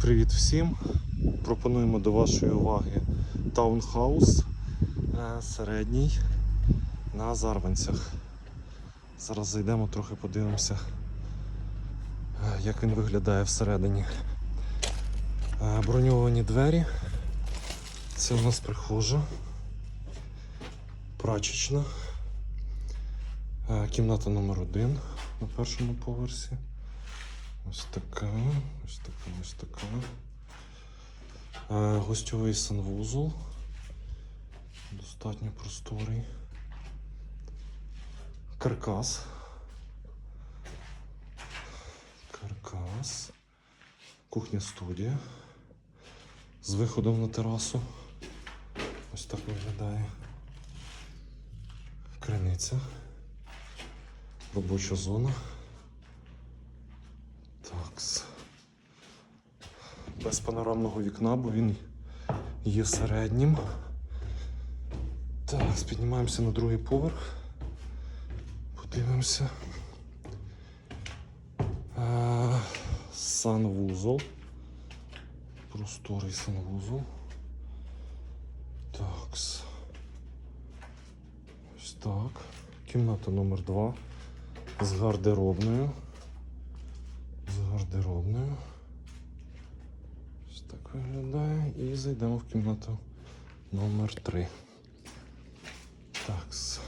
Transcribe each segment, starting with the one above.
Привіт всім! Пропонуємо до вашої уваги таунхаус е, середній на Зарванцях. Зараз зайдемо, трохи подивимося, е, як він виглядає всередині. Е, Броньовані двері. Це у нас прихожа, прачечна, кімната номер один на першому поверсі. Ось така, ось така, ось така. Е, Гостьовий санвузол. Достатньо просторий. Каркас. Каркас. Кухня студія. З виходом на терасу. Ось так виглядає. Криниця. Робоча зона. Такс. Без панорамного вікна, бо він є середнім. Так, піднімаємося на другий поверх. Подивимося. А, санвузол. Просторий санвузол. Такс. Ось так. Кімната номер 2 з гардеробною. З гардеробною. Так виглядає. І зайдемо в кімнату номер 3. Такс.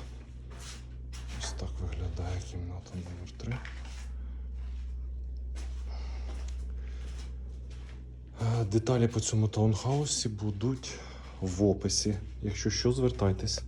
Ось так виглядає кімната номер 3. Деталі по цьому таунхаусі будуть в описі. Якщо що, звертайтесь.